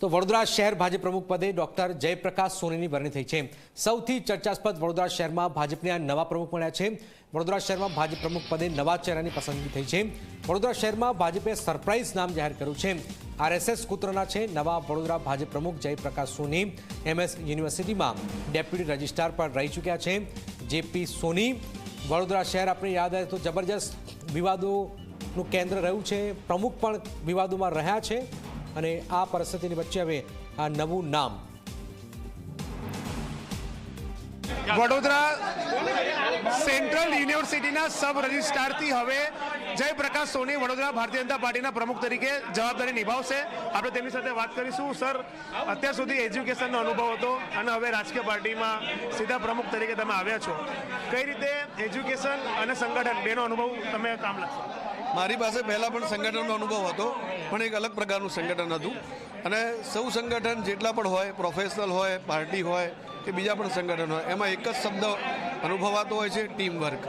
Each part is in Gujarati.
તો વડોદરા શહેર ભાજપ પ્રમુખ પદે ડોક્ટર જયપ્રકાશ સોનીની વરણી થઈ છે. સૌથી ચર્ચાસ્પદ વડોદરા શહેરમાં ભાજપને આ નવા પ્રમુખ મળ્યા છે. વડોદરા શહેરમાં ભાજપ પ્રમુખ પદે નવા ચહેરાની પસંદગી થઈ છે. વડોદરા શહેરમાં ભાજપે સરપ્રાઇઝ નામ જાહેર કર્યું છે. આરએસએસ કૂતરના છે. નવા વડોદરા ભાજપ પ્રમુખ જયપ્રકાશ સોની એમએસ યુનિવર્સિટીમાં ડેપ્યુટી રજિસ્ટ્રાર પર રહી ચૂક્યા છે. જેપી સોની, વડોદરા શહેર આપણે યાદ આવે તો જબરજસ્ત વિવાદોનું કેન્દ્ર રહ્યું છે. પ્રમુખ પણ વિવાદોમાં રહ્યા છે. અને આ પરિસ્થિતિની વચ્ચે હવે આ નવું નામ. વડોદરા સેન્ટ્રલ યુનિવર્સિટીના સબ રજિસ્ટ્રારથી હવે જયપ્રકાશ સોની વડોદરા ભારતીય જનતા પાર્ટીના પ્રમુખ તરીકે જવાબદારી નિભાવશે. આપણે તેમની સાથે વાત કરીશું. સર, અત્યાર સુધી એજ્યુકેશનનો અનુભવ હતો અને હવે રાજકીય પાર્ટીમાં સીધા પ્રમુખ તરીકે તમે આવ્યા છો. કઈ રીતે એજ્યુકેશન અને સંગઠન, બેનો અનુભવ તમે કામ લાગશે? મારી પાસે પહેલાં પણ સંગઠનનો અનુભવ હતો, પણ એક અલગ પ્રકારનું સંગઠન હતું. અને સૌ સંગઠન જેટલા પણ હોય પ્રોફેશનલ હોય પાર્ટી હોય, કે બીજા પણ સંગઠન હોય, એમાં એક જ શબ્દ અનુભવાતો હોય છે ટીમ વર્ક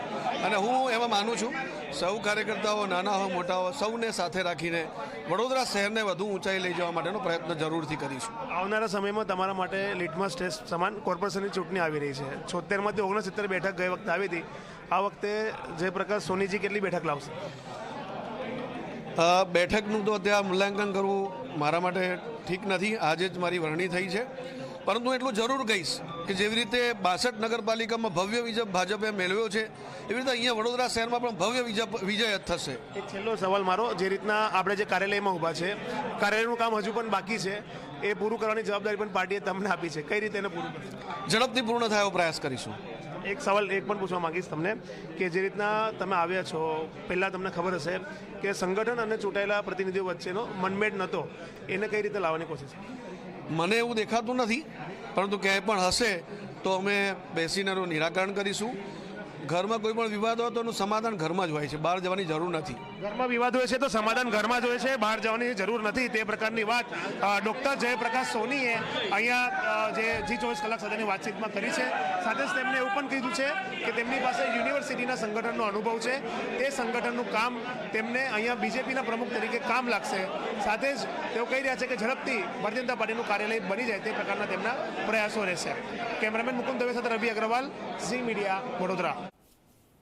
અને હું એમાં માનું છું, સૌ કાર્યકર્તાઓ નાના હોય મોટા હોય સૌને સાથે રાખીને વડોદરા શહેરને વધુ ઊંચાઈ લઈ જવા માટેનો પ્રયત્ન જરૂરથી કરીશું. આવનારા સમયમાં તમારા માટે લીટમસ ટેસ્ટ સમાન કોર્પોરેશનની ચૂંટણી આવી રહી છે. છોતેરમાંથી ઓગણસિત્તેર બેઠક ગઈ વખતે આવી હતી. આ વખતે જયપ્રકાશ સોનીજી કેટલી બેઠક લાવશે? બેઠકનું તો અત્યારે મૂલ્યાંકન કરવું મારા માટે ઠીક નથી. આજે જ મારી વરણી થઈ છે. પરંતુ હું એટલું જરૂર કહીશ કે જેવી રીતે બાસઠ નગરપાલિકામાં ભવ્ય વિજય ભાજપે મેળવ્યો છે એવી રીતે અહીંયા વડોદરા શહેરમાં પણ ભવ્ય વિજય વિજય થશે. એક છેલ્લો સવાલ મારો જે રીતના આપણે જે કાર્યાલયમાં ઊભા છે કાર્યાલયનું કામ હજુ પણ બાકી છે એ પૂરું કરવાની જવાબદારી પણ પાર્ટીએ તમને આપી છે. કઈ રીતે એને પૂરું કરશે? ઝડપથી પૂર્ણ થાય એવો પ્રયાસ કરીશું. એક સવાલ એક પણ પૂછવા માંગીશ તમને કે જે રીતના તમે આવ્યા છો, પહેલાં તમને ખબર હશે કે સંગઠન અને ચૂંટાયેલા પ્રતિનિધિઓ વચ્ચેનો મનમેળ નહોતો. એને કઈ રીતે લાવવાની કોશિશ? મને એવું દેખાતું નથી, પરંતુ ક્યાંય પણ હશે તો અમે બેસીને નિરાકરણ કરીશું. ઘરમાં કોઈ પણ વિવાદ હોય તો એનું સમાધાન ઘરમાં જ હોય છે, બહાર જવાની જરૂર નથી. ઘરમાં વિવાદ હોય છે તો સમાધાન ઘરમાં જ હોય છે, બહાર જવાની જરૂર નથી. તે પ્રકારની વાત ડૉક્ટર જયપ્રકાશ સોનીએ અહીંયા જે જી ચોવીસ કલાક સાથેની વાતચીતમાં કરી છે. સાથે જ તેમણે એવું પણ કીધું છે કે તેમની પાસે યુનિવર્સિટીના સંગઠનનો અનુભવ છે. તે સંગઠનનું કામ તેમને અહીંયા બીજેપીના પ્રમુખ તરીકે કામ લાગશે. સાથે જ તેઓ કહી રહ્યા છે કે ઝડપથી ભારતીય જનતા પાર્ટીનું કાર્યાલય બની જાય તે પ્રકારના તેમના પ્રયાસો રહેશે. કેમેરામેન મુકુંદ દવે સાથે રવિ અગ્રવાલ, ઝી મીડિયા વડોદરા.